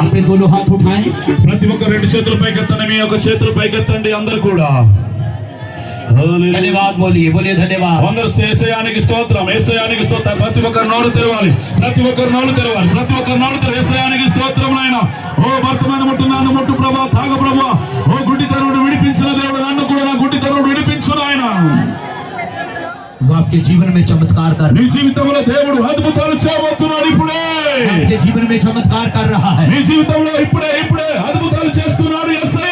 अपने दोनों हाथ उठाएं ప్రతి ఒక్క రెండు చేతులు పైకెత్తండి మీ యొక్క చేతులు పైకెత్తండి అందరు కూడా హల్లెలూయా. धन्यवाद बोलिए बोलिए धन्यवाद అందరూ ఏసయానికి స్తోత్రం ఏసయానికి స్తోత్రం ప్రతి ఒక్కరు నోరు తెరవాలి ప్రతి ఒక్కరు నోరు తెరవాలి ప్రతి ఒక్కరు నోరు తెర ఏసయానికి స్తోత్రం నాయన ఓ భర్తమైన ముట్టు నన్ను ముట్టు ప్రభా తాగ ప్రభా ఓ గుడ్డితనుడు విడిపించిన దేవుడు वो आपके जीवन में चमत्कार कर నీ జీవితంలో దేవుడు అద్భుతాలు చేయబోతున్నాడు ఇప్పుడే आपके जीवन में चमत्कार कर रहा है నీ జీవితంలో ఇప్పుడే ఇప్పుడే అద్భుతాలు చేస్తున్నాడు యేసయ్య.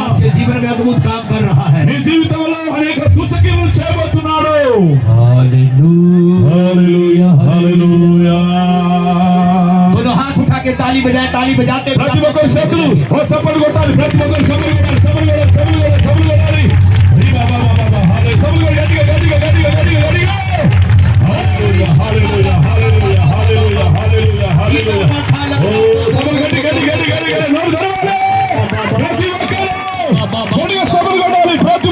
आपके जीवन में अद्भुत काम कर रहा है నీ జీవితంలో అనేక సూచక్రియలు చేయబోతున్నాడు हालेलुया హల్లెలూయా. दोनों हाथ उठा के ताली बजाए ताली बजाते ప్రతి ఒక్కరు చేతులు ఓ సప్పలు కొట్టాలి ప్రతి ఒక్కరు సభలు కొట్టాలి సభలు కొట్టాలి సభలు కొట్టాలి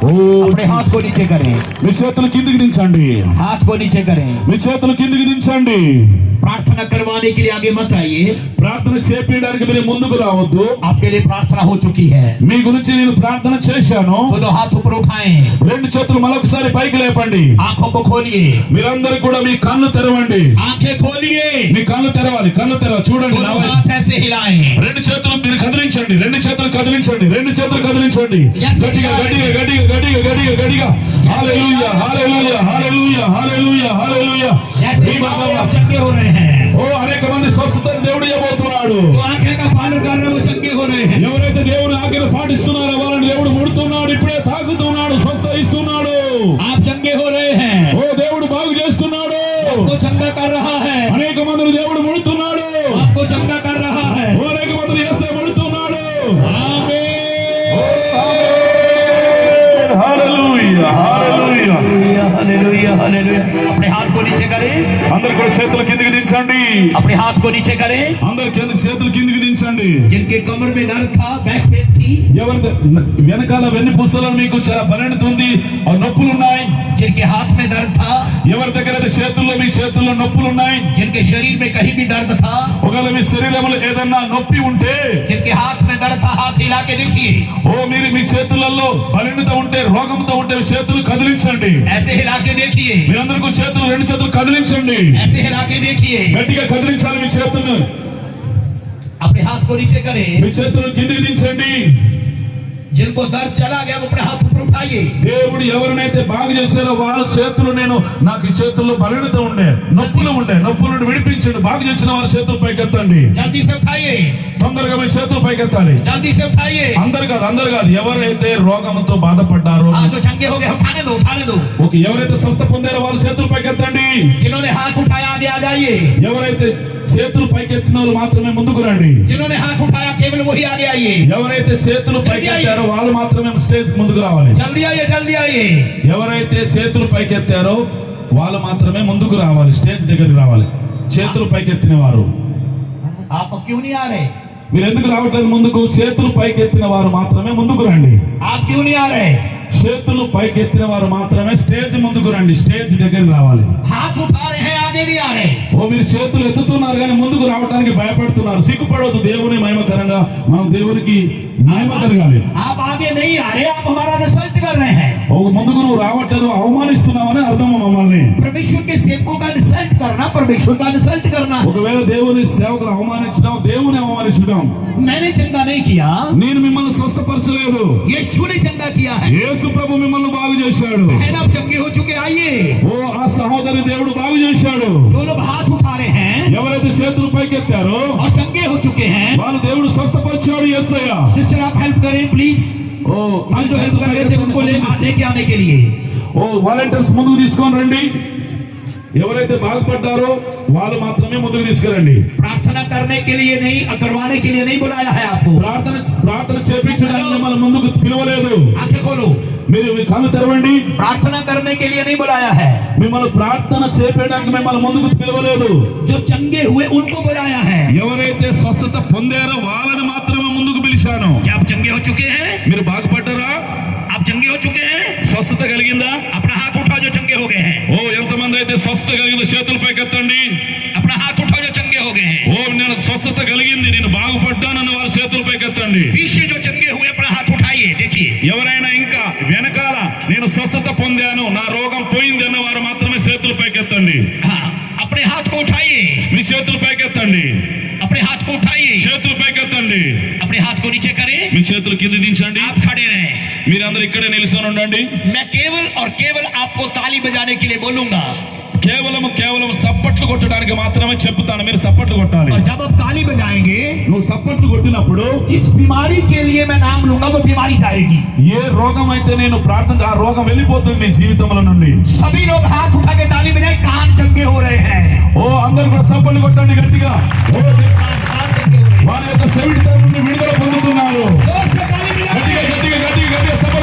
अपने हाथ को नीचे करें మీ చేతులు కిందికి దించండి हाथ को नीचे करें మీ చేతులు కిందికి దించండి प्रार्थना करवाने के लिए आगे मत आइए ప్రార్థన చేపించడానికి మీరు ముందుకు రావద్దు आपके लिए प्रार्थना हो चुकी है మీ గురించి నేను ప్రార్థన చేశాను दोनों हाथ ऊपर उठाएं రెండు చేతులు మరొకసారి పైకి లేపండి आंखों को खोलिए మీరందరూ కూడా మీ కళ్ళు తెరవండి आंखें खोलिए మీ కళ్ళు తెరవాలి కళ్ళు తెరవాలి చూడండి నా दोनों వైపు. हाथ ऐसे हिलाएं రెండు చేతులు మీరు కదిలించండి రెండు చేతులు కదిలించండి రెండు చేతులు కదిలించండి Yes, గట్టిగా గట్టిగా గట్టిగా గట్టిగా గట్టిగా గట్టిగా హల్లెలూయా హల్లెలూయా హల్లెలూయా హల్లెలూయా హల్లెలూయా जैसे ఈ బాబా आप चंगे हो रहे हैं ఓ అనేక మంది స్వస్థత దేవుడు ఇవ్వబోతున్నాడు అందరు కూడా చేతులు కిందికి దించండి अपने हाथ को नीचे करें అందరు కింద చేతులు కిందికి దించండి जिनके कमर में दर्द था बैक पेन थी ఎవరి వెనకాల వెన్ను పుస్తలో మీకు చాలా పరిణతి ఉంది ఆ నొప్పులు ఉన్నాయి जिनके हाथ में दर्द था ఎవరి దగ్గర అయితే చేతుల్లో మీ చేతుల్లో నొప్పులు ఉన్నాయి जिनके शरीर में कहीं भी दर्द था ఒకవేళ మీ శరీరంలో ఏదన్నా నొప్పి ఉంటే जिनके हाथ में दर्द था हाथ हिला के देखिए ఓ మీరు మీ చేతులలో పరిణిత ఉంటే రోగంతో ఉంటే మీ చేతులు కదిలించండి ऐसे हिला के देखिए మీరందరికీ చేతులు రెండు చేతులు కదిలించండి ऐसे हिला के देखिए గట్టిగా కదిలించాలి మీ చేతులు अपने हाथ को नीचे करें మీ చేతులు కిందికి దించండి जिनको दर्द चला गया वो अपने हाथ ऊपर उठाइए దేవుడు ఎవరినైతే బాగు చేశారో వాళ్ళ చేతులు నేను నాకు ఈ చేతుల్లో పరిణిత ఉండే నొప్పులు ఉండే నొప్పుల నుండి విడిపించండి బాగు చేసిన వారి చేతులు పైకెత్తండి जल्दी से उठाइए తొందరగా మీ చేతులు పైకెత్తాలి जल्दी से उठाइए అందరు కాదు అందరు కాదు ఎవరైతే రోగంతో బాధపడ్డారో हाँ जो चंगे हो गए उठाने दो उठाने दो ఓకే ఎవరైతే స్వస్థ పొందారో వాళ్ళ చేతులు పైకెత్తండి जिन्होंने हाथ उठाया आगे आ जाइए ఎవరైతే చేతులు పైకెత్తిన వాళ్ళు మాత్రమే ముందుకు రండి जिन्होंने हाथ उठाया కేవలం వహి ఆయి. ఎవరైతే చేతులు పైకెత్తారో వాళ్ళు మాత్రమే స్టేజ్ ముందుకు రావాలి. జల్దీ అయ్యే జల్దీ ఆయి. ఎవరైతే చేతులు పైకెత్తారో వాళ్ళు మాత్రమే ముందుకు రావాలి స్టేజ్ దగ్గరికి రావాలి. చేతులు పైకెత్తిన వారు ఆప క్యూని ఆరే మీరు ఎందుకు రావట్లేదు ముందుకు? చేతులు పైకెత్తిన వారు మాత్రమే ముందుకు రండి. ఆ క్యూని ఆరే చేతులు పైకెత్తిన వారు మాత్రమే స్టేజ్ ముందుకు రండి. స్టేజ్ దగ్గర రావాలి. ఓ మీరు చేతులు ఎత్తుతున్నారు కానీ ముందుకు రావడానికి భయపడుతున్నారు. సిగ్గుపడవద్దు. దేవుని మహిమకరంగా మనం దేవునికి మహిమ కలగాలి आप आगे नहीं आ रहे आप हमारा रिसल्ट कर रहे हैं ఒక ముందుకు నువ్వు రావట్లేదు అవమానిస్తున్నావని అర్థం మమ్మల్ని परमेश्वर के सेवकों का रिसल्ट करना परमेश्वर का रिसल्ट करना ఒకవేళ దేవుని సేవకులు అవమానించడం దేవుని అవమానించడం मैंने चिंता नहीं किया నేను మిమ్మల్ని స్వస్థపరచలేదు यीशु ने चिंता किया है యేసు ప్రభు మిమ్మల్ని బాగు చేశాడు बहन आप चंगे हो चुके आइए ఓ ఆ సహోదరి దేవుడు బాగు చేశాడు जो लोग हाथ उठा रहे हैं ఎవరైతే చేతులు పైకెత్తారో और चंगे हो चुके हैं వాళ్ళు దేవుడు స్వస్థపరిచాడు యేసయ్య सिस्टर आप हेल्प करें प्लीज ఓ हम जो हेल्प कर रहे थे उनको ले लेके आने के लिए ఓ వాలంటీర్స్ ముందుకు తీసుకొని రండి ఎవరైతే బాగుపడ్డారో వాళ్ళు మాత్రమే ముందుకు తీసుకురండి प्रार्थना करने के लिए नहीं करवाने के लिए नहीं बुलाया है आपको ప్రార్థన ప్రార్థన చేపించడానికి మిమ్మల్ని ముందుకు పిలవలేదు आंखें खोलो మీరు మీ కన్ను తెరవండి प्रार्थना करने के लिए नहीं बुलाया है మిమ్మల్ని ప్రార్థన చేపేయడానికి మిమ్మల్ని ముందుకు పిలవలేదు जो चंगे हुए उनको बुलाया है ఎవరైతే స్వస్థత పొందారో వాళ్ళని మాత్రమే ఎవరైనా ఇంకా వెనకాల నేను స్వస్థత పొందాను నా రోగం పోయింది అన్న వారు మాత్రమే చేతులు పైకెత్తండి. అప్పుడే హాత్ ఉఠాయి మీ చేతులు పైకెత్తండి. అప్పుడే హాత్ ఉఠాయి చేతులు పైకెత్తండి. అప్పుడే హాత్ నీచే కరే మీ చేతులు కింద దించండి. ఆప్ ఖడే మీరందరూ ఇక్కడే నిలుసొని ఉండండి మే కేవల్ ఆర్ కేవల్ ఆప్కో తాళీ బజానే కే లియే కేవలం కేవలం సప్పట్లు కొట్టడానికి మాత్రమే చెప్తాను మీరు సప్పట్లు కొట్టాలి और जब आप ताली बजाएंगे నువ్వు సప్పట్లు కొట్టినప్పుడు जिस बीमारी के लिए मैं नाम लूंगा वो बीमारी जाएगी ఏ రోగం అయితే నేను ప్రార్థన ఆ రోగం వెళ్ళిపోతుంది మీ జీవితంలో నుండి सभी लोग हाथ उठा के ताली बजाए कान चंगे हो रहे हैं ఓ అందరు కూడా సప్పట్లు కొట్టండి గట్టిగా ఓ कान कान चंगे हो रहे हैं వారి యొక్క సెవిటి నుండి విడుదల పొందుతున్నారు जोर से ताली గట్టిగా बजाइए గట్టిగా గట్టిగా గట్టిగా సప్పట్లు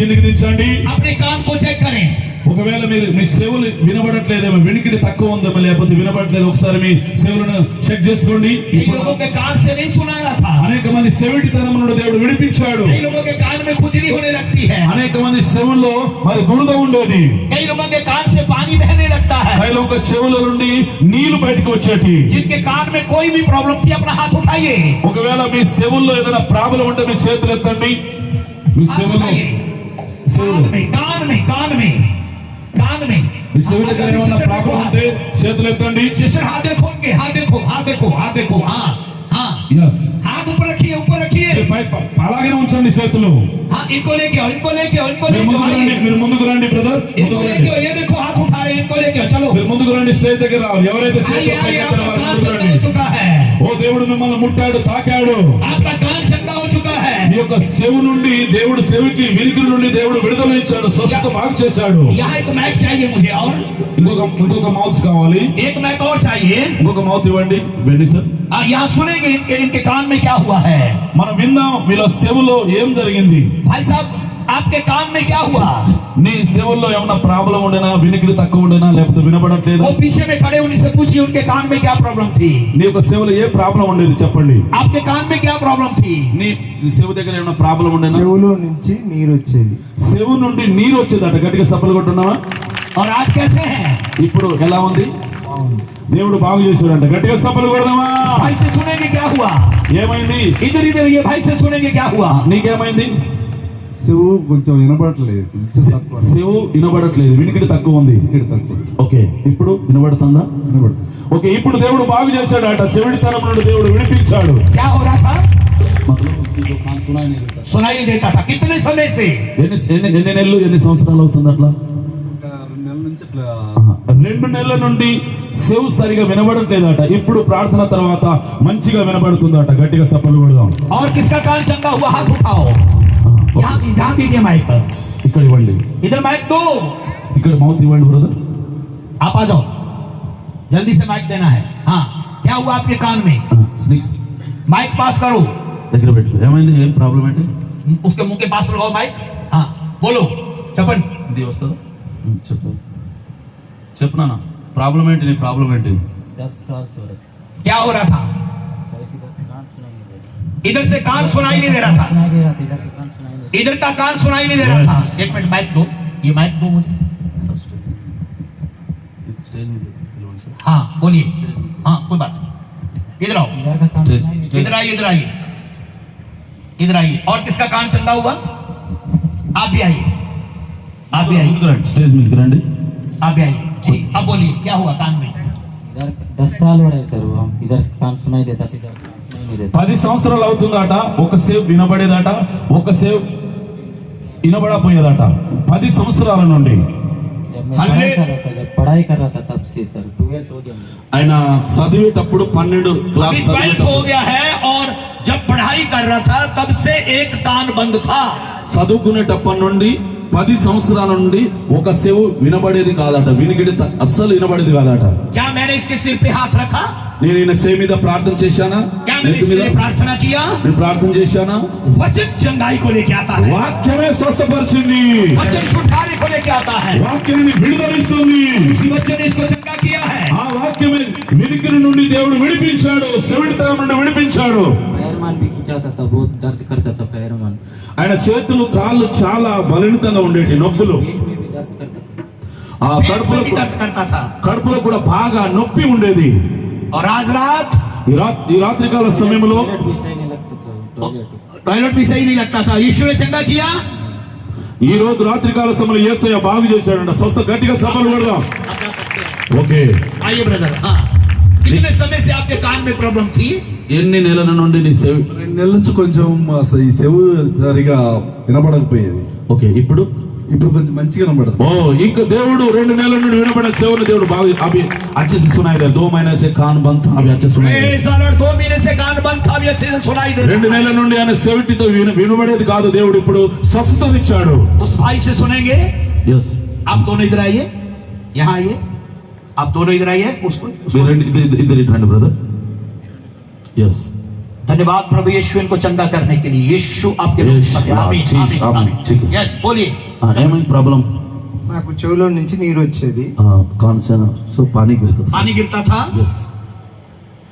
కిందికి దించండి अपने कान को चेक करें ఒకవేళ మీరు మీ సేవలు వినబడట్లేదేమో వెనుకటి తక్కువ ఉందేమో లేకపోతే వినబడట్లేదు ఒకసారి మీ సేవలను చెక్ చేసుకోండి कई ఇప్పుడు लोगों के कान से नहीं सुना रहा था అనేక మంది సెవిటితనం నుండి దేవుడు విడిపించాడు कई लोगों के कान में खुजली होने लगती है అనేక మంది చెవుల్లో మరి దురద ఉండేది कई लोगों के कान से पानी बहने लगता है కైలో ఒక చెవుల నుండి నీళ్లు బయటకు వచ్చేటి जिनके कान में कोई भी प्रॉब्लम थी अपना हाथ उठाइए ఒకవేళ మీ చెవుల్లో ఏదైనా ప్రాబ్లం ఉంటే మీ చేతులు ఎత్తండి మీ हाथ చెవులు उठाइए చెవులు कान में कान में कान में कान में మీ చెవి దగ్గర ఏమన్నా ప్రాబ్లం ఉంటే చేతులు ఎత్తండి सिस्टर हाथ देखो उनके हाथ देखो हाथ देखो हाथ देखो हाँ हाँ ఎస్ हाथ ऊपर रखिए ऊपर रखिए అలాగే ఉంచండి చేతులు हाँ इनको लेके आओ इनको लेके आओ इनको మీరు लेके ముందుకు आओ రండి आइए। మీరు ముందుకు రండి బ్రదర్ इनको ముందుకు लेके రండి आओ ये देखो हाथ उठा रहे हैं इनको लेके आओ चलो మీరు ముందుకు రండి స్టేజ్ దగ్గర రావాలి ఎవరైతే आइए చేతులు आइए పైకెత్తారో आपका వారు कान ముందుకు चंगा రండి हो चुका है ఓ దేవుడు మిమ్మల్ని ముట్టాడు తాకాడు आपका कान चंगा हो चुका है మీ యొక్క చెవు నుండి దేవుడు చెవికి వినికిడి నుండి దేవుడు విడుదల ఇచ్చాడు స్వస్థత బాగు చేశాడు यहाँ एक मैक चाहिए मुझे और ఇంకొక ఇంకొక మౌత్ కావాలి एक मैक और चाहिए ఇంకొక మౌత్ ఇవ్వండి వెండి సార్ आ, यहाँ सुनेंगे इनके इनके कान में क्या हुआ है మనం విన్నాం వీళ్ళ చెవులో ఏం జరిగింది भाई साहब आपके कान में क्या हुआ నీ చెవుల్లో ఏమన్నా ప్రాబ్లం ఉండేనా వినికిడి తక్కువ ఉండేనా లేకపోతే వినబడట్లేదు वो पीछे में खड़े उन्हीं से पूछिए उनके कान में क्या प्रॉब्लम थी నీ యొక్క చెవులో ఏ ప్రాబ్లం ఉండేది చెప్పండి आपके कान में क्या प्रॉब्लम थी నీ చెవు దగ్గర ఏమైనా ప్రాబ్లం ఉండేనా చెవులో నుంచి నీరు వచ్చేది చెవు నుండి నీరు వచ్చేదట గట్టిగా సప్పలు కొట్టున్నావా और आज कैसे हैं ఇప్పుడు ఎలా ఉంది దేవుడు బాగు చేశాడంట గట్టిగా సప్పలు కొడదామా भाई से सुनेंगे क्या हुआ ఏమైంది इधर इधर ये भाई से सुनेंगे क्या हुआ నీకేమైంది శివు కొంచెం వినబడట్లేదు. శివు వినబడట్లేదు. వినికిడి తక్కువ ఉంది వినికిడి తక్కువ ఓకే. ఇప్పుడు వినబడుతుందా? వినబడు ఓకే ఇప్పుడు దేవుడు బాగు చేశాడు అట శివుడి తరపు నుండి దేవుడు వినిపించాడు ఎన్ని ఎన్ని నెలలు ఎన్ని సంవత్సరాలు అవుతుంది అట్లా? రెండు నెలల నుండి సేవ్ సరిగా వినబడట్లేదట. ఇప్పుడు ప్రార్థన తర్వాత మంచిగా వినబడుతుందట. గట్టిగా సఫలు కొడదాం. आप आ जाओ जल्दी से माइक देना है हाँ क्या हुआ आपके कान में माइक पास करो प्रॉब्लम है उसके मुँह के पास लगाओ माइक हाँ बोलो చెప్పండి ఇది వస్తుందా చెప్పు చెప్పనా ప్రాబ్లం क्या हो रहा था इधर से कान सुनाई नहीं दे रहा था। इधर का कान सुनाई नहीं दे रहा था। एक मिनट माइक दो। ये माइक दो मुझे। हाँ बोलिए। हाँ कोई बात इधर आओ। इधर आइए इधर आइए। इधर आइए। और किसका कान चंदा हुआ? आप भी आइए। आप भी आइए। स्टेज में आप भी आइए। जी अब बोलिए क्या हुआ कान में? दस साल हो रहे सर हम इधर कान सुनाई देता था। పది సంవత్సరాలు అవుతుందట ఒక సేవ్ వినబడేదట ఒక సేవ్ వినబడపోయేదట పది సంవత్సరాల నుండి. ఆయన చదివేటప్పుడు పన్నెండు క్లాస్ చదువుకునేటప్పటి నుండి పది సంవత్సరాల నుండి ఒక సెవు వినబడేది కాదట వినికిడి అస్సలు వినబడేది కాదట. నేను ఈయన సేవ మీద ప్రార్థన చేశానా? ప్రార్థన చేయా? నేను ప్రార్థన చేశానా? వచన్ చంగాయి కో లేకే ఆతా వాక్యమే స్వస్థపరిచింది. వచన్ శుద్ధాని కో లేకే ఆతా హై. వాక్యాన్ని విడుదలిస్తుంది ఆ వాక్యమే వెనుకరి నుండి దేవుడు విడిపించాడు సెవిడితనం నుండి విడిపించాడు. पैर मान भी खींचा था तब बहुत दर्द करता था पैर मान ఆయన చేతులు కాళ్ళు చాలా బలహీనతంగా ఉండేటి నొప్పులు पेट में भी दर्द करता था ఆ पेट కడుపులో में भी दर्द करता था కడుపులో కూడా బాగా నొప్పి ఉండేది और आज रात ఈ రా ఈ రాత్రికాల సమయంలో टॉयलेट भी सही नहीं लगता था टॉयलेट टॉयलेट भी सही नहीं लगता था यीशु ने चंगा किया ఈ రోజు రాత్రికాల సమయంలో ఏసయ్య బాగు చేశాడంట స్వస్థ గట్టిగా సభలు కొడదాం आप जा सकते हैं ఓకే आइए ब्रदर हाँ कितने समय से आपके कान में प्रॉब्लम थी ఎన్ని నెలల నుండి నీ సెవి రెండు నెలల నుంచి కొంచెం అసలు ఈ చెవు సరిగా వినపడకపోయేది ఓకే ఇప్పుడు ఇప్పుడు కొంచెం మంచిగా వినపడదు ఓ ఇంక దేవుడు రెండు నెలల నుండి వినబడిన సేవలు దేవుడు బాగా అవి अच्छे से सुनाई दे दो महीने से कान बंद था अभी अच्छे सुनाई दे Praise the Lord. दो महीने से कान बंद था अभी अच्छे से सुनाई दे రెండు रहा है। నెలల నుండి ఆయన సెవిటితో విను వినబడేది కాదు దేవుడు ఇప్పుడు స్వస్థత ఇచ్చాడు उस भाई से सुनेंगे ఎస్ आप दोनों इधर आइए यहाँ आइए आप दोनों इधर आइए उसको उसको- ఇద్దరు ఇద్దరు ఇటు రండి బ్రదర్ ఎస్ धन्यवाद प्रभु यीशु इनको चंगा करने के लिए यीशु आपके Yes, रूप में Lord. आमीन Jesus, आमीन आमीन. आमीन ठीक है. यस बोलिए ఏమైంది ప్రాబ్లం నాకు చెవిలో నుంచి నీరు వచ్చేది కాన్సన్ సో పానీ గిరుతుంది पानी गिरता था ఎస్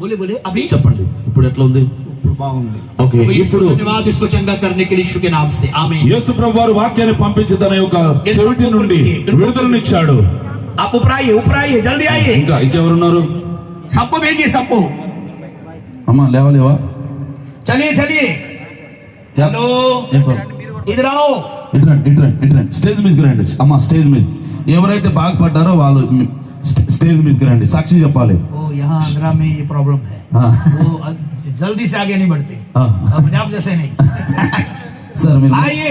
बोले बोले अभी చెప్పండి ఇప్పుడు ఎట్లా ఉంది ఇప్పుడు బాగుంది ఓకే तो यीशु ఇప్పుడు धन्यवाद इसको चंगा करने के लिए यीशु के नाम से आमीन యేసు ప్రభు వారు వాక్యాన్ని పంపించి తన యొక్క చెవిటి నుండి విడుదలనిచ్చాడు आप ऊपर आइए ऊपर आइए जल्दी आइए ఇంకా ఇంకెవరున్నారు सबको भेजिए सबको అమ్మా లేవా లేవా चलिए चलिए हेलो ఏం ప్రాబ్లం? इधर आओ ఇటు రండి ఇటు రండి ఇటు రండి స్టేజ్ మీదకి రండి అమ్మ స్టేజ్ మీద ఎవరైతే బాగుపడ్డారో వాళ్ళు మీ- స్టే- స్టేజ్ మీదకి రండి సాక్షి చెప్పాలి ओ यहाँ आंध्रा में ये प्रॉब्लम है ఆ, वो जल्दी से आगे नहीं बढ़ते ఆ. पंजाब जैसे नहीं సార్ మీరు आइए